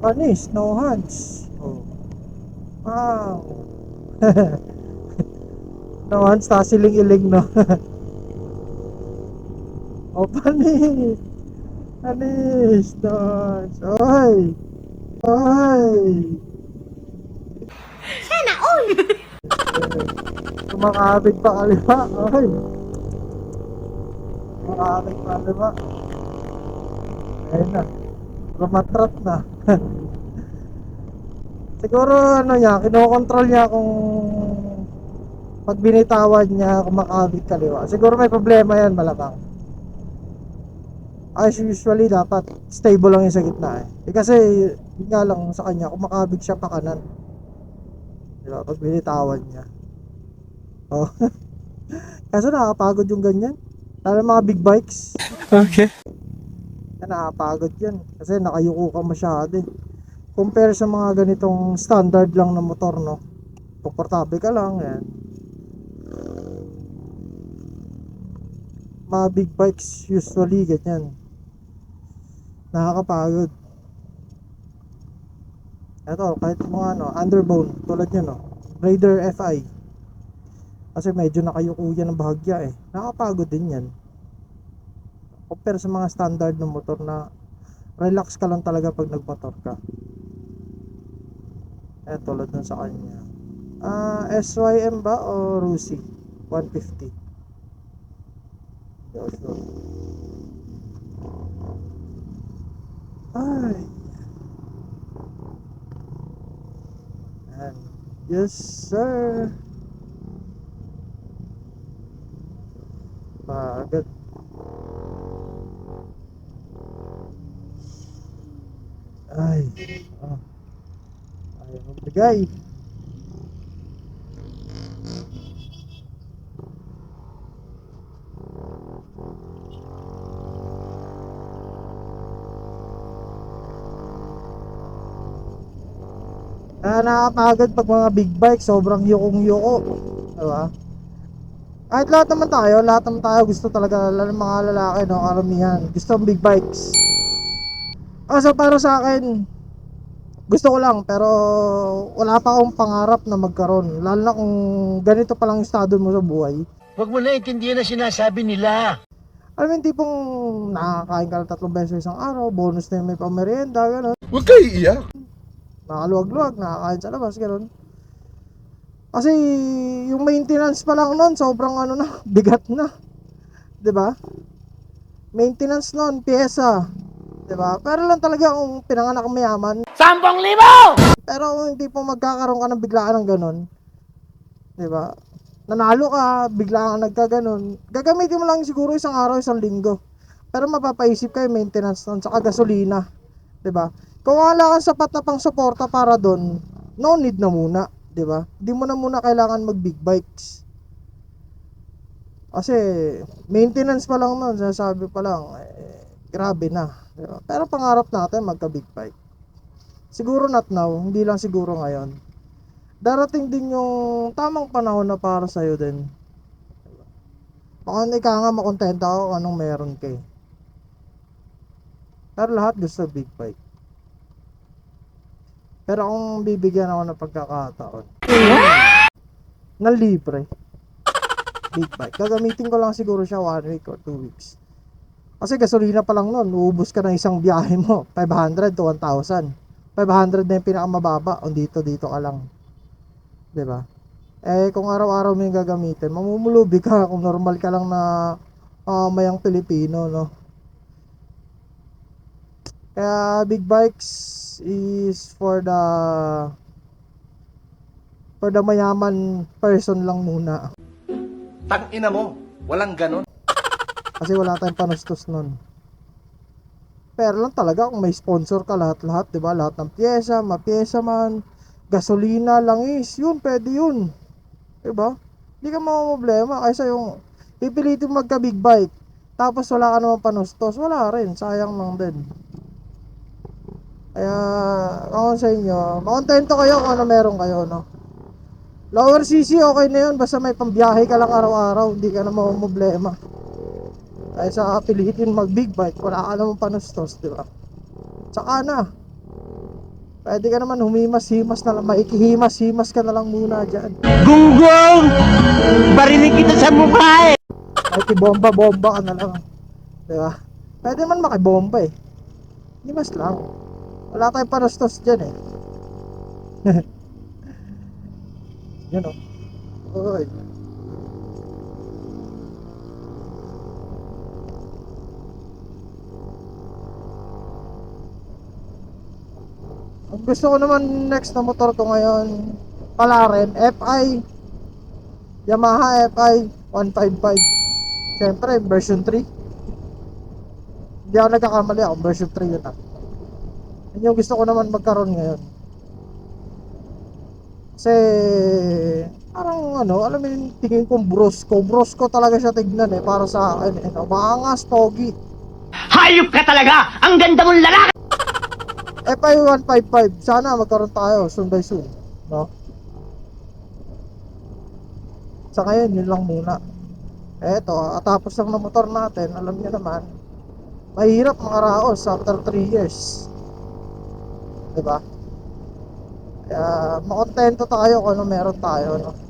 Panis, no hands. Oh. Wow. no hands, tasiling-iling, no? oh, panis. Panis, no hands. Oy. Oy. Sana all! Kumakabig pa kaliwa. Oy. Kumakabig pa kaliwa. Ayun na. Rumatrat na. Siguro ano niya, kinokontrol niya kung pag binitawan niya kumakabig kaliwa. Siguro may problema yan malamang. As usually dapat stable lang yung sa gitna eh. eh kasi yun nga lang sa kanya kumakabig siya pa kanan. Di ba? Pag binitawan niya. Oh. Kaso nakakapagod yung ganyan. Lalo mga big bikes. Okay. Yan, nakakapagod yan. Kasi nakayuko ka masyado eh. Compare sa mga ganitong standard lang na motor, no? Komportable ka lang, yan. Mga big bikes, usually, ganyan. Nakakapagod. Ito, kahit mga ano, underbone, tulad nyo, no? Raider FI. Kasi medyo nakayuko yan ng bahagya eh. Nakakapagod din yan compare sa mga standard ng motor na relax ka lang talaga pag nagmotor ka eh tulad nun sa kanya ah SYM ba o Rusi 150 Yo, sure. ay Ayan. yes sir pagod Ay. Ah. Ayaw magbigay. Nakakapagod pag mga big bike, sobrang yukong yuko. Diba? Kahit lahat naman tayo, lahat naman tayo gusto talaga, lalo mga lalaki, no, karamihan. Gusto ang big bikes. Ah, so para sa akin, gusto ko lang pero wala pa akong pangarap na magkaroon. Lalo na kung ganito pa lang estado mo sa buhay. Huwag mo na intindihan na sinasabi nila. Alam mo yung tipong nakakain ka lang tatlong beses isang araw, bonus na yung may pamerienda, gano'n. Huwag kayo iiyak. Nakaluwag-luwag, nakakain sa labas, gano'n. Kasi yung maintenance pa lang nun, sobrang ano na, bigat na. 'Di ba? Maintenance nun, pyesa. 'Di ba? Pero lang talaga kung pinanganak kang mayaman, Sampung libo! Pero kung hindi po magkakaroon ka ng biglaan ng ganun, di ba? Nanalo ka, bigla kang nagkaganon, gagamitin mo lang siguro isang araw, isang linggo. Pero mapapaisip kayo maintenance nun, saka gasolina. di ba? Kung wala kang sapat na pang suporta para doon, no need na muna, di ba? Hindi mo na muna kailangan mag big bikes. Kasi maintenance pa lang nun, sinasabi pa lang, eh, grabe na. Di ba? Pero pangarap natin magka big bike. Siguro not now, hindi lang siguro ngayon. Darating din yung tamang panahon na para sa'yo din. Baka ikaw nga makontenta ako kung anong meron kay. Pero lahat gusto big bike. Pero kung bibigyan ako ng pagkakataon, na libre, big bike, gagamitin ko lang siguro siya one week or two weeks. Kasi gasolina pa lang nun, uubos ka ng isang biyahe mo, 500 to 1,000. 500 na yung pinakamababa, o dito, dito ka lang. ba? Eh, kung araw-araw mo yung gagamitin, mamumulubi ka kung normal ka lang na ah, mayang Pilipino, no? Kaya big bikes is for the for the mayaman person lang muna. Tang ina mo, walang ganon. Kasi wala tayong panustos nun. Pero lang talaga kung may sponsor ka lahat-lahat, 'di ba? Lahat ng pyesa, mapyesa man, gasolina, langis, yun pwede yun. 'Di ba? Hindi ka problema kaysa yung pipilitin magka big bike tapos wala ka naman panustos, wala rin, sayang lang din. Kaya ako sa inyo, makontento kayo kung ano meron kayo, no? Lower CC okay na yun, basta may pambiyahe ka lang araw-araw, hindi ka na problema. Kaya sa pilitin mag big bike, wala ka namang panustos, di ba? Tsaka na. Pwede ka naman humimas-himas na lang, maikihimas-himas ka na lang muna dyan. Gunggong! Barinig kita sa mukha eh! Makikibomba-bomba ka na lang. Di ba? Pwede naman makibomba eh. Himas lang. Wala tayong panastos dyan eh. Yan o. Ang gusto ko naman next na motor ko ngayon, pala rin, FI. Yamaha FI 155. Siyempre, version 3. Hindi ako nagkakamali ako, version 3 yun ah. Yun yung gusto ko naman magkaroon ngayon. Kasi, parang ano, alam mo yung tingin kong brusco. Brusco talaga siya tignan eh, para sa akin eh. No? Maangas, pogi. Hayop ka talaga! Ang ganda mong lalaki! FI 155, sana magkaroon tayo soon by soon. No? Sa ngayon, yun lang muna. Eto, at tapos lang ng motor natin, alam niyo naman, mahirap mga raos after 3 years. Diba? Kaya, makontento tayo kung ano meron tayo, no?